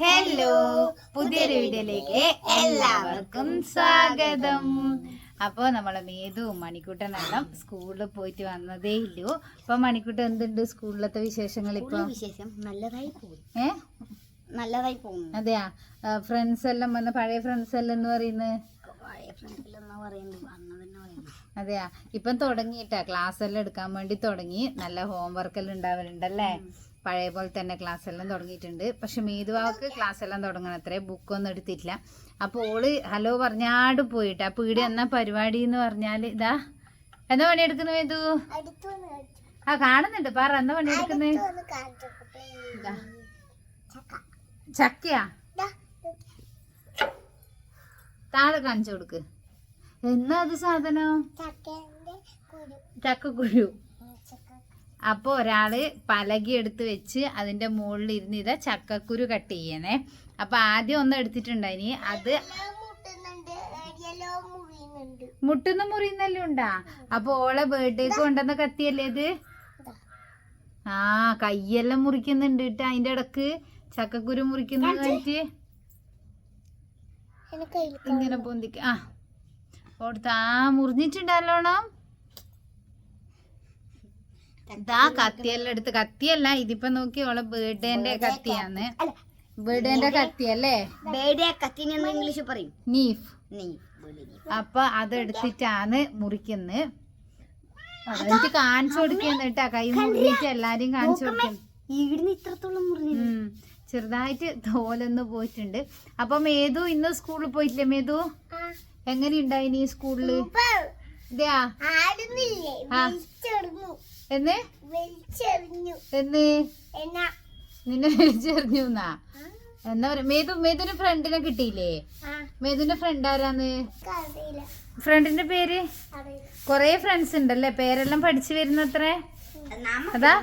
Hello പുതിയൊരു വീഡിയോയിലേക്ക് എല്ലാവർക്കും സ്വാഗതം. അപ്പോൾ നമ്മളെ മേതുവും മണിക്കൂട്ടനെല്ലാം സ്കൂളിൽ പോയിട്ട് വന്നതേ ഇല്ലു. അപ്പൊ മണിക്കൂട്ടൻ എന്തുണ്ട് സ്കൂളിലത്തെ വിശേഷങ്ങൾ ഇപ്പൊ? വിശേഷം നല്ലതായി ഏ? നല്ലതായി പോകുന്നു അതെയാ? ഫ്രണ്ട്സ് എല്ലാം വന്ന പഴയ ഫ്രണ്ട്സ് എല്ലാം എന്ന് പറയുന്നത് അതെയാ? ഇപ്പം തുടങ്ങിയിട്ടാ. ക്ലാസ് എല്ലാം എടുക്കാൻ വേണ്ടി തുടങ്ങി. നല്ല ഹോംവർക്ക് എല്ലാം ഉണ്ടാവലുണ്ടല്ലേ? പഴയ പോലെ തന്നെ ക്ലാസ് എല്ലാം തുടങ്ങിയിട്ടുണ്ട്. പക്ഷെ മേധുവാക്ക് ക്ലാസ് എല്ലാം തുടങ്ങണം അത്രേ ബുക്കൊന്നും എടുത്തിട്ടില്ല. അപ്പോൾ ഓൾ ഹലോ പറഞ്ഞാട് പോയിട്ട് ആ പീടി എന്നാ പരിപാടി എന്ന് പറഞ്ഞാൽ ഇതാ എന്താ പണിയെടുക്കുന്നു മേധു ആ കാണുന്നുണ്ട്. പറ എന്താ പണിയെടുക്കുന്നത് ഇതാ. ചക്കയാ? താഴെ കാണിച്ചു കൊടുക്ക്. എന്നാ അത് സാധനം? ചക്കക്കുരു. അപ്പോൾ ഒരാൾ പലകി എടുത്ത് വെച്ച് അതിന്റെ മുകളിൽ ഇരുന്ന് ഇതാ ചക്കക്കുരു കട്ട് ചെയ്യണേ. അപ്പൊ ആദ്യം ഒന്ന് എടുത്തിട്ടുണ്ടായിനി. അത് മുട്ടുന്ന മുറിയുന്നല്ലോ ഉണ്ടാ? അപ്പൊ ഓളെ ബർത്ത്ഡേക്ക് കൊണ്ടുവന്ന കത്തിയല്ലേ ഇത്? ആ കയ്യെല്ലാം മുറിക്കുന്നുണ്ട് കേട്ടോ അതിന്റെ ഇടയ്ക്ക്. ചക്കക്കുരു മുറിക്കുന്ന ഇങ്ങനെ പൊന്തിക്ക. ആ ഓടുത്ത. ആ മുറിഞ്ഞിട്ടുണ്ടല്ലോണം ഇതാ കത്തിയെല്ലാം എടുത്ത് കത്തിയല്ല ഇതിപ്പോ നോക്കി ഓളെ ബേർഡേന്റെ കത്തിയാന്ന്. ബേർഡേന്റെ കത്തിയല്ലേ? ബേഡേ കത്തിന് ഇംഗ്ലീഷ് പറയും. നീഫ്. അപ്പ അതെടുത്തിട്ടാണ് മുറിക്കുന്നത് എനിക്ക് കാണിച്ചു കൊടുക്കുന്ന കേട്ടാ. കൈ മുറിഞ്ഞിട്ട് എല്ലാരും കാണിച്ചു കൊടുക്കുന്നു ഇവിടുന്ന് ഇത്രത്തോളം മുറിഞ്ഞു ചെറുതായിട്ട് തോലൊന്ന് പോയിട്ടുണ്ട്. അപ്പൊ മേതു ഇന്ന് സ്കൂളിൽ പോയിട്ടില്ലേ മേതു എങ്ങനെയുണ്ടായിനി നീ സ്കൂളിൽ? ഇതെയാ ആ. എന്ന്? എന്ന്? നിന്നെ വിളിച്ചെറിഞ്ഞു എന്നാ എന്നാ പറയാ മേതു മേതുവിന് ഫ്രണ്ടിനെ കിട്ടിയില്ലേ? മേതുവിന്റെ ഫ്രണ്ട് ആരാന്ന്? ഫ്രണ്ടിന്റെ പേര്? കൊറേ ഫ്രണ്ട്സ് ഉണ്ടല്ലേ? പേരെല്ലാം പഠിച്ചു വരുന്നത്രേ? അതാ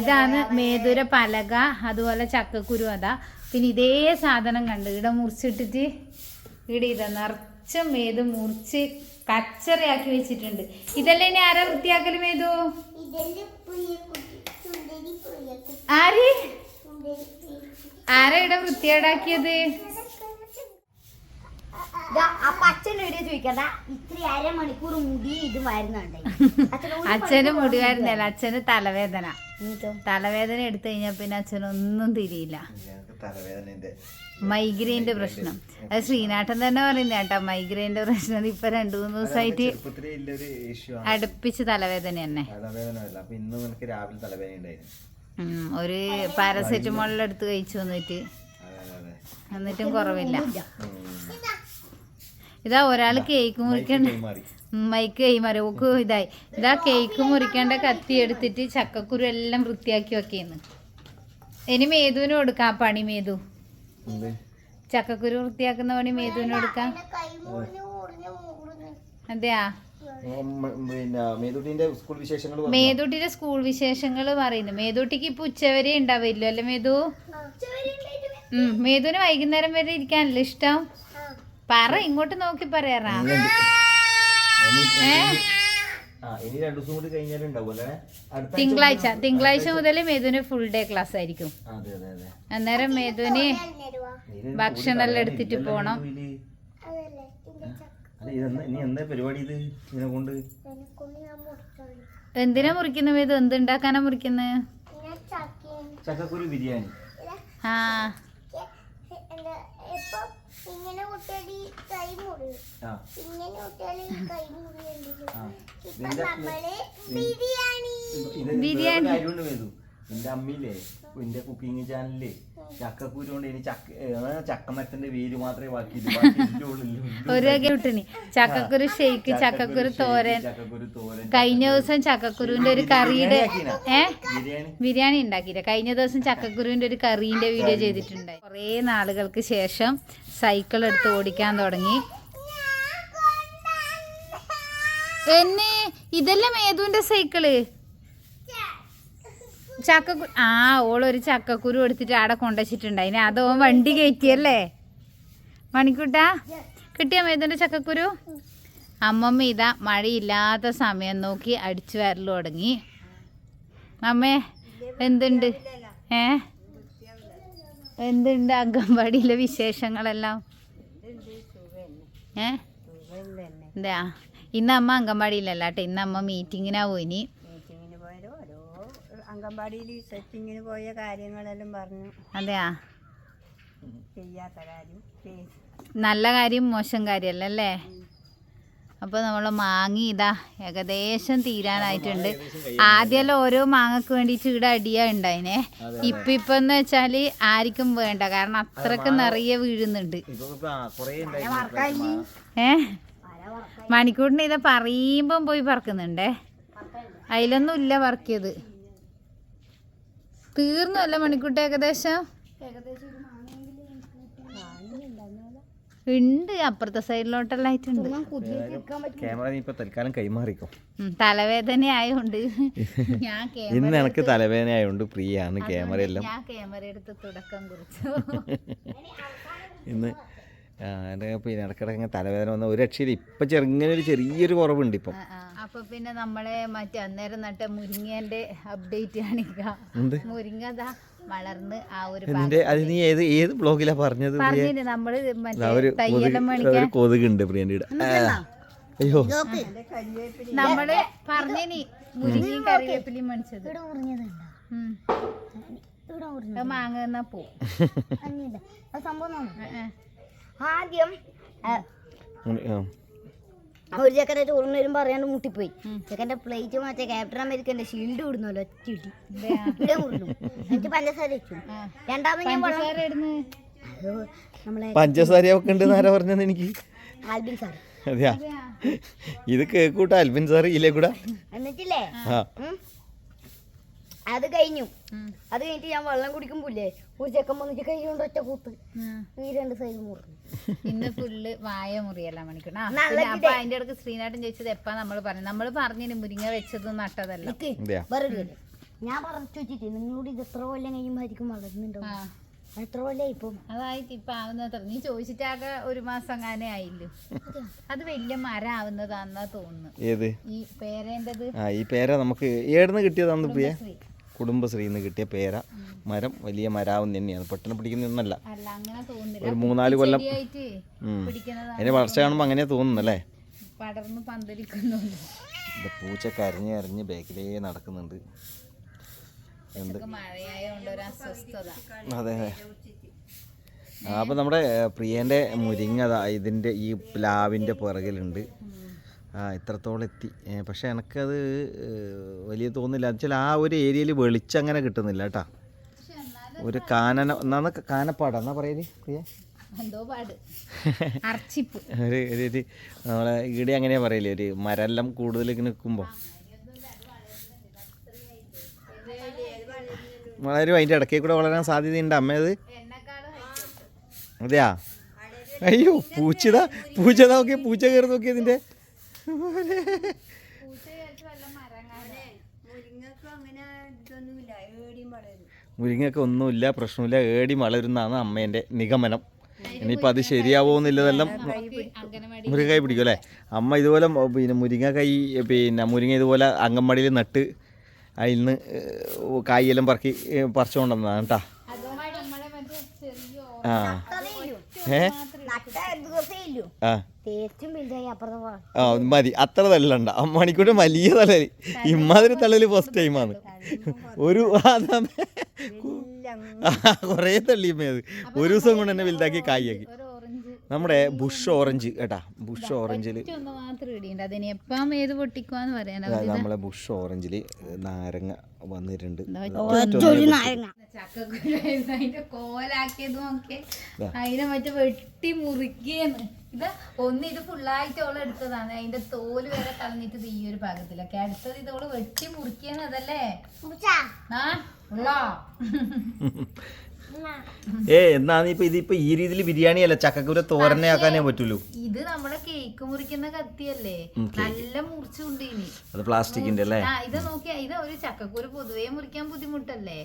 ഇതാണ് മേതുര പലക അതുപോലെ ചക്കക്കുരു അതാ. പിന്നെ ഇതേ സാധനം കണ്ട് ഇവിടെ മുറിച്ചിട്ടിട്ട് ഇവിടെ ഇതാ നിറച്ചും മേതു മുറിച്ച് കച്ചറയാക്കി വെച്ചിട്ടുണ്ട്. ഇതല്ലേ ഇനി ആരാ വൃത്തിയാക്കൽ മേതു? ആര്? ആരാ ഇവിടെ വൃത്തിയേടാക്കിയത് അരമണിക്കൂർ മുടി വരുന്നില്ല അച്ഛന് മുടിവായിരുന്നല്ല അച്ഛന് തലവേദന. തലവേദന എടുത്തു കഴിഞ്ഞാൽ പിന്നെ അച്ഛനൊന്നും തിരിയില്ല. മൈഗ്രെയിന്റെ പ്രശ്നം. അത് ശ്രീനാട്ടൻ തന്നെ പറയുന്ന കേട്ടോ മൈഗ്രെയിന്റെ പ്രശ്നം. ഇപ്പൊ രണ്ടു മൂന്ന് ദിവസമായിട്ട് അടുപ്പിച്ച് തലവേദന തന്നെ. അപ്പൊ ഇന്ന് എനിക്ക് രാവിലെ തലവേദന ഒരു പാരസെറ്റമോളിൽ എടുത്ത് കഴിച്ചു വന്നിട്ട്. എന്നിട്ടും കുറവില്ല. ഇതാ ഒരാൾ കേക്ക് മുറിക്കണ്ട മൈക്ക് കൈമാറി. ഓക്ക് ഇതായി. ഇതാ കേക്ക് മുറിക്കേണ്ട കത്തി എടുത്തിട്ട് ചക്കക്കുരു എല്ലാം വൃത്തിയാക്കി വെക്കുന്നു. ഇനി മേതുവിന് കൊടുക്കാം ആ പണി മേതു. ചക്കക്കുരു വൃത്തിയാക്കുന്ന പണി മേതുവിന് കൊടുക്കാം. അതെയാ? മേതുട്ടിന്റെ സ്കൂൾ വിശേഷങ്ങൾ പറഞ്ഞു. മേതൂട്ടിയുടെ സ്കൂൾ വിശേഷങ്ങൾ പറയുന്നു. മേതൂട്ടിക്ക് ഇപ്പൊ ഉച്ചവരെ ഉണ്ടാവില്ലോ അല്ലെ മേതു? മേതുവിന് വൈകുന്നേരം വരെ ഇരിക്കാനല്ലേ ഇഷ്ടം? പറ ഇങ്ങോട്ട് നോക്കി പറയാറാ. തിങ്കളാഴ്ച മുതൽ- തിങ്കളാഴ്ച മുതൽ മേതുവിന് ഫുൾ ഡേ ക്ലാസ് ആയിരിക്കും. അന്നേരം മേധുവിന് ഭക്ഷണം എല്ലാം എടുത്തിട്ട് പോണം. എന്തിനാ മുറിക്കുന്നത് മേധു എന്തുണ്ടാക്കാനാ മുറിക്കുന്നത് ചക്കക്കുരു ബിരിയാണി. ആ. ഇങ്ങനെ കൈ മുറിയും. ഇങ്ങനെ കൈ നമ്മൾ ബിരിയാണി. ബിരിയാണി. എന്റെ അമ്മയില്ലേ? എന്റെ കുക്കിംഗ് ചാനലിൽ ചക്കക്കുരു കൊണ്ട് ഇനി ചക്ക ചക്കമരത്തിന്റെ വേര് മാത്രമേ ബാക്കി ഒരു കിട്ടണി ചക്കക്കുരു ഷെയ്ക്ക് ചക്കക്കുരു തോരൻ. ചക്കക്കുരു തോരൻ കഴിഞ്ഞ ദിവസം ചക്കക്കുരുവിന്റെ ഒരു കറിയുടെ ഏ? ബിരിയാണി? ബിരിയാണി ഉണ്ടാക്കിയില്ല. കഴിഞ്ഞ ദിവസം ചക്കക്കുരുവിന്റെ ഒരു കറീന്റെ വീഡിയോ ചെയ്തിട്ടുണ്ട് കുറേ നാളുകൾക്ക് ശേഷം സൈക്കിൾ എടുത്ത് ഓടിക്കാൻ തുടങ്ങി. എന്നെ ഇതെല്ലാം ഏതുവിന്റെ സൈക്കിൾ ചക്കക്കുരു ആ ഓളൊരു ചക്കക്കുരു എടുത്തിട്ട് ആടെ കൊണ്ടുവച്ചിട്ടുണ്ടായിന് അത് അതോ വണ്ടി കയറ്റിയല്ലേ? മണിക്കൂട്ടാ കിട്ടിയ മേതുവിന്റെ ചക്കക്കുരു? അമ്മമ്മ ഇതാ മഴയില്ലാത്ത സമയം നോക്കി അടിച്ചു വരൽ തുടങ്ങി. അമ്മേ എന്തുണ്ട്? ഏ? എന്തുണ്ട് അംഗൻവാടിയിലെ വിശേഷങ്ങളെല്ലാം? ഏ? എന്താ? ഇന്ന് അമ്മ അംഗൻവാടിയിലല്ല കേട്ടോ ഇന്ന് അമ്മ മീറ്റിങ്ങിനാ പോയി അംഗൻവാടിയിൽ സെറ്റിങ്ങിന് പോയ കാര്യങ്ങളെല്ലാം പറഞ്ഞു. അതെയാ? ചെയ്യാത്ത കാര്യം. നല്ല കാര്യം മോശം കാര്യമല്ല അല്ലേ അപ്പോൾ നമ്മൾ മാങ്ങി ഇതാ ഏകദേശം തീരാനായിട്ടുണ്ട്. ആദ്യമെല്ലാം ഓരോ മാങ്ങക്ക് വേണ്ടിയിട്ട് ഇവിടെ അടിയാ ഉണ്ടായിനെ. ഇപ്പം ഇപ്പം എന്ന് വെച്ചാൽ ആർക്കും വേണ്ട. കാരണം അത്രയ്ക്ക് നിറയെ വീഴുന്നുണ്ട്. ഏ? മണിക്കൂറിന് ഇത് പറയുമ്പം പോയി പറക്കുന്നുണ്ടേ. അതിലൊന്നും ഇല്ല പറക്കിയത് തീർന്നു അല്ല മണിക്കൂട്ടി ഏകദേശം? ഉണ്ട് അപ്പുറത്തെ സൈഡിലോട്ടെല്ലാം ആയിട്ടുണ്ട്. ക്യാമറ നീ ഇപ്പൊ തൽക്കാലം കൈമാറിക്കോ. തലവേദന ആയതുകൊണ്ട് ഞാൻ ഇന്ന് എനിക്ക് തലവേദന ആയതുകൊണ്ട് പ്രിയാണ് ക്യാമറ എല്ലാം ഞാൻ ക്യാമറ എടുത്ത് തുടക്കം കുറിച്ചു. ഇന്ന് പിന്നെ ഇടക്കിടക്ക് ഇങ്ങനെ തലവേദന വന്ന ഒരു രക്ഷയില്ല. ഇപ്പം ചെറുങ്ങനെ ഒരു ചെറിയൊരു കുറവുണ്ട് ഇപ്പം. അപ്പൊ പിന്നെ നമ്മളെ മറ്റേ അന്നേരം നട്ട മുരിങ്ങേന്റെ അപ്ഡേറ്റ് കാണിക്കാം. മുരിങ്ങ വളർന്ന് ആ ഒരു അത് നീ ഏത് ഏത് ബ്ലോഗിലാ പറഞ്ഞത് നമ്മൾ മറ്റേ ഒരു കൊതുകുണ്ട് പ്രിയന്റെ ഇട അയ്യോ. നമ്മൾ പറഞ്ഞിനി മുരിങ്ങയും കറിവേപ്പിലയും അത് മാങ്ങ എന്നാ പോ. അന്നില്ല അത് സംഭവം. ആദ്യം. ഒരു ചെക്കന്റെ ചോറിന് വരും അറിയാണ്ട് മുട്ടിപ്പോയി. ചെക്കന്റെ പ്ലേറ്റ് മാറ്റ ക്യാപ്റ്റൻ അമേരിക്കന്റെ ഷീൽഡ് വിടുന്നല്ലോ ഒറ്റിട്ടി? ഇവിടെ മുറിഞ്ഞു എന്നിട്ട് പഞ്ചസാര വെച്ചു രണ്ടാമത് ഞാൻ വെള്ളം പഞ്ചസാര നമ്മളെ പഞ്ചസാരയൊക്കെ ഉണ്ട് ആരാ പറഞ്ഞത് എനിക്ക്? ആൽബിൻ സാർ അതെയാ? ഇത് കേക്കൂട്ട അൽബിൻ സാർ ഇല്ലേ കൂടെ? എന്നിട്ടില്ലേ? ആ. അത് കഴിഞ്ഞു. അത് കഴിഞ്ഞിട്ട് ഞാൻ വെള്ളം കുടിക്കുമ്പോല്ലേ ഒരു ചെക്കൻ വന്നിട്ട് കൈ കൊണ്ട് ഒറ്റ കൂത്ത്. ഈ രണ്ട് സൈഡ് മുറിഞ്ഞു. ഇന്ന് ഫുള്ള് വായ മുറിയല്ല മണിക്കൂർ അപ്പൊ അതിന്റെ ഇടയ്ക്ക് ശ്രീനാട്ടൻ ചോദിച്ചത് എപ്പാ നമ്മൾ പറഞ്ഞു നമ്മൾ പറഞ്ഞിന് മുരിങ്ങ വെച്ചതും നട്ടതല്ല. ഞാൻ പറഞ്ഞു ചോദിച്ചിട്ട് നിങ്ങളോട് ഇത് എത്ര കൊല്ലം കഴിയുമ്പോഴായിരിക്കും വളരുന്നുണ്ടോ? ആ. എത്ര കൊല്ലായി ഇപ്പം? അതായത് ഇപ്പൊ ആവുന്നത്ര. നീ ചോദിച്ചിട്ടാകെ ഒരു മാസം അങ്ങനെ ആയില്ലോ? അത് വലിയ മരം ആവുന്നതാന്നാ തോന്നുന്നു. ഏത്? ഈ പേരേണ്ടത് ആ ഈ പേര നമുക്ക് ഏടുന്ന് കിട്ടിയതാന്ന് പ്രിയ കുടുംബശ്രീയിൽ നിന്ന് കിട്ടിയ പേര. മരം വലിയ മരാവും തന്നെയാണ്. പെട്ടെന്ന് തോന്നുന്നില്ല. ഒരു മൂന്നാൽ കൊല്ലം അതിന്റെ വളർച്ച കാണുമ്പോൾ അങ്ങനെ തോന്നുന്നല്ലേ പൂച്ച കരഞ്ഞ് കരഞ്ഞ് ബാക്കിലേ നടക്കുന്നുണ്ട്. എന്ത്? അതെ അതെ. അപ്പൊ നമ്മുടെ പ്രിയന്റെ പ്രിയന്റെ മുരിങ്ങ ഇതിന്റെ ഇതിന്റെ ഈ പ്ലാവിന്റെ പുറകിലുണ്ട്. ആ ഇത്രത്തോളം എത്തി. പക്ഷെ എനിക്കത് വലിയ തോന്നില്ല. വെച്ചാൽ ആ ഒരു ഏരിയയിൽ വെളിച്ചം അങ്ങനെ കിട്ടുന്നില്ല കേട്ടാ. ഒരു കാനന എന്നാന്ന് കാനപ്പാടാ. എന്നാ പറയൽ പ്രിയ? ഒരു ഒരു നമ്മളെ ഈടെ അങ്ങനെയാ പറയില്ലേ ഒരു മരെല്ലാം കൂടുതൽ ഇങ്ങനെ നിൽക്കുമ്പോൾ വളരും അതിന്റെ ഇടയ്ക്ക് കൂടെ വളരാൻ സാധ്യതയുണ്ട്. അമ്മയത് അതെയാ? അയ്യോ പൂച്ചതാ പൂച്ചതാ നോക്കിയ പൂച്ച കയറി നോക്കിയ ഇതിന്റെ മുരിങ്ങക്കും ഒന്നുമില്ല പ്രശ്നമില്ല. ഏടി വളരുന്നതാണ് അമ്മേന്റെ നിഗമനം. ഇനിയിപ്പോൾ അത് ശരിയാവോന്നില്ലതെല്ലാം അംഗനവാടി മുരിങ്ങക്കായ് പിടിക്കും അല്ലേ? അമ്മ ഇതുപോലെ പിന്നെ പിന്നെ കൈ പിന്നെ മുരിങ്ങ ഇതുപോലെ അങ്കൻവാടിയിൽ നട്ട് അതിൽ നിന്ന് കായെല്ലാം പറക്കി പറിച്ചുകൊണ്ടുവന്നതാണ് കേട്ടാ ആ. ഏ? ആ. ആ മതി. അത്ര തള്ളണ്ട മണിക്കൂർ വലിയ തള്ളൽ ഇമ്മാതിരി തള്ളൽ ഫസ്റ്റ് ടൈമാണ് ഒരു കൊറേ തള്ളിയമ്മേ അത്. ഒരു ദിവസം കൊണ്ട് തന്നെ വലുതാക്കി ഓറഞ്ച് നമ്മുടെ ബുഷ് ഓറഞ്ച് കേട്ടാ? ബുഷ് ഓറഞ്ചിൽ നമ്മളെ ബുഷ് ഓറഞ്ചിൽ നാരങ്ങ വന്നിട്ടുണ്ട്. അതിനെ മറ്റേ വെട്ടി മുറിക്കേന്ന്. ഇത് ഒന്ന് ഇത് ഫുള്ളായിട്ട് ഓൾ എടുത്തതാണ്. അതിന്റെ തോൽ വരെ കളഞ്ഞിട്ട് ഇത് ഈ ഒരു ഭാഗത്തിലൊക്കെ. അടുത്തത് ഇതോൾ വെട്ടി മുറിക്കേന്ന് അതല്ലേ? ആ ഉള്ളോ? ഏ നീ ഇപ്പൊ ഇതിപ്പോ ഈ രീതിയിൽ ബിരിയാണി അല്ല ചക്കക്കുര തോരനെ ആക്കാനേ പറ്റുള്ളൂ ഇത് നമ്മളെ കേക്ക് മുറിക്കുന്ന കത്തിയല്ലേ? നല്ല മുറിച്ചുണ്ട് ഇനി അത് പ്ലാസ്റ്റിക്കിന്റെ അല്ലേ? ആ ഇത് നോക്കിയാ ഇത് ഒരു ചക്കക്കുര പൊതുവേ മുറിക്കാൻ ബുദ്ധിമുട്ടല്ലേ?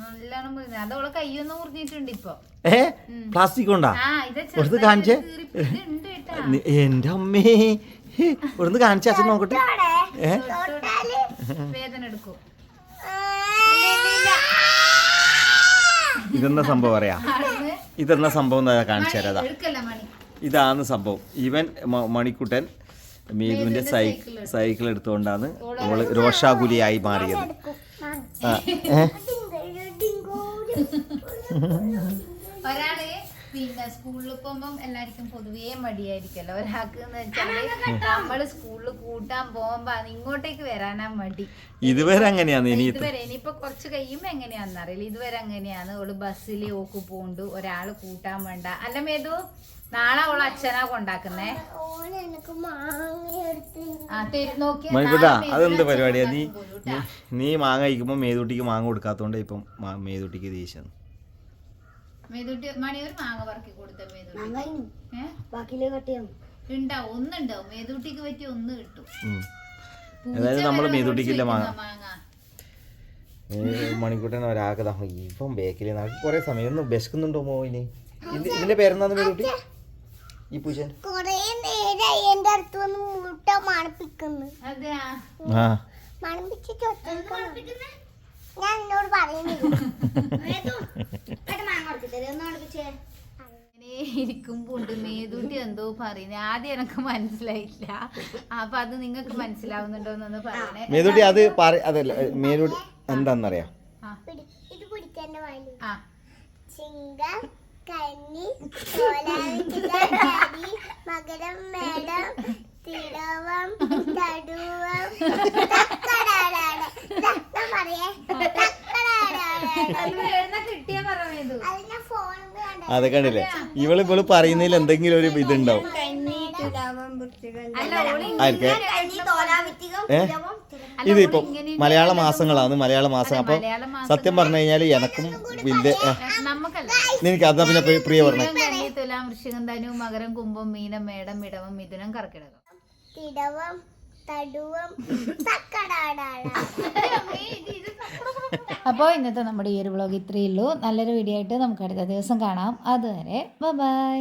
നല്ലോണം മുറിഞ്ഞു. അതോളെ കൈയൊന്നും മുറിഞ്ഞിട്ടുണ്ട് ഇപ്പൊ. ഏ? പ്ലാസ്റ്റിക് കൊണ്ടാ? ആ ഇത് കൊടുത്ത് കാണിച്ചേ? എന്റെ അമ്മേ. ഇവിടുന്ന് കാണിച്ച അച്ഛൻ നോക്കട്ടെ? ഏ? വേദന എടുക്കും. ഇതെന്ന സംഭവം അറിയാം? ഇതെന്ന സംഭവം എന്താ കാണിച്ചു തരാതാ ഇതാണ് സംഭവം. ഇവൻ മണിക്കുട്ടൻ മേതുവിന്റെ സൈക്കിൾ സൈക്കിൾ എടുത്തുകൊണ്ടാണ് ഓൾ രോഷാകുലിയായി മാറിയത്. ആ, ഏ? പിന്നെ സ്കൂളിൽ പോകുമ്പം എല്ലാവർക്കും പൊതുവേ മടിയായിരിക്കല്ലോ ഒരാൾക്ക് എന്ന് വെച്ചാൽ നമ്മൾ സ്കൂളിൽ കൂട്ടാൻ പോകുമ്പോ അത് ഇങ്ങോട്ടേക്ക് വരാനാ മടി. ഇതുവരെ അങ്ങനെയാണ് ഇനി ഇതുവരെ ഇനിയിപ്പൊ കുറച്ച് കഴിയുമ്പോ എങ്ങനെയാന്ന് അറിയില്ല. ഇതുവരെ അങ്ങനെയാണ് ഓൾ ബസ്സിൽ ഓക്ക് പോണ്ടു ഒരാൾ കൂട്ടാൻ വേണ്ട. അല്ല മേതു നാളെ ഓൾ അച്ഛനാ കൊണ്ടാക്കുന്നേ? മണിക്കുട്ടാ അതെന്ത് പരിപാടിയാ? നീ നീ- മാങ്ങ കഴിക്കുമ്പോ മേതുട്ടിക്ക് മാങ്ങ കൊടുക്കാത്തോണ്ട് ഇപ്പം മേതുട്ടിക്ക് ദേഷ്യം മേതുട്ടി മണി ഒരു മാങ്ങ പറക്കി കൊടുത്ത ചെയ്യാം ഉണ്ടാവും. ഒന്നുണ്ടാവും. മേതുട്ടിക്ക് പറ്റിയ ഒന്ന് കിട്ടും. പൂച്ച അതായത് നമ്മൾ ഒളിച്ച് മാങ്ങ. മണിക്കുട്ടൻ ഒരാക്കതാ ഇപ്പം ബേക്കിൽ നാട്ടിൽ കുറെ സമയം. ഒന്ന് വിശക്കുന്നുണ്ടോ മോയിന് ഇത് ഇതിന്റെ പേരെന്താന്ന് മേതുട്ടി? ഈ മണപ്പിച്ച് ഞാൻ എന്നോട് പറയുന്നില്ല. ഇങ്ങനെ ഇരിക്കുമ്പോണ്ട് മേതൂട്ടി എന്തോ പറയുന്നത് ആദ്യം എനക്ക് മനസ്സിലായില്ല. അപ്പൊ അത് നിങ്ങൾക്ക് മനസ്സിലാവുന്നുണ്ടോ എന്നൊന്ന് പറയണേ മേതൂട്ടി അത് അതല്ല മേതുട്ടി എന്താന്നറിയാം? ഇത് ചിങ്കം കന്നി മകരം മേടം തിടവം തടുവം തക്കടാടാട്. ഇതൊക്കെ പറയേ. തക്കടാടാട്. അത് എഴുന്ന കിട്ടിയാ പറ മേതു അതിന്റെ ഫോൺ കണ്ട അത് കണ്ടില്ലേ? ഇവൾ ഇപ്പോൾ പറയുന്നതിൽ എന്തെങ്കിലും ഒരു ഇതുണ്ടാവും. ഇതിപ്പോ മലയാള മാസങ്ങളാണ് മലയാള മാസം. അപ്പൊ സത്യം പറഞ്ഞു കഴിഞ്ഞാൽ എനക്കും വലിയ നിനക്ക് അതാ പിന്നെ പ്രിയ- പറഞ്ഞു. കന്നി തുലാം വൃശ്ചികം ധനു മകരം കുംഭം മീനം മേടം മിടവം മിഥുനം കർക്കിടകം. തിടവം. അപ്പോൾ ഇന്നത്തെ നമ്മുടെ ഈ ഒരു വ്ളോഗ് ഇത്രയേ ഉള്ളൂ. നല്ലൊരു വീഡിയോ ആയിട്ട് നമുക്ക് അടുത്ത ദിവസം കാണാം. അതുവരെ ബൈ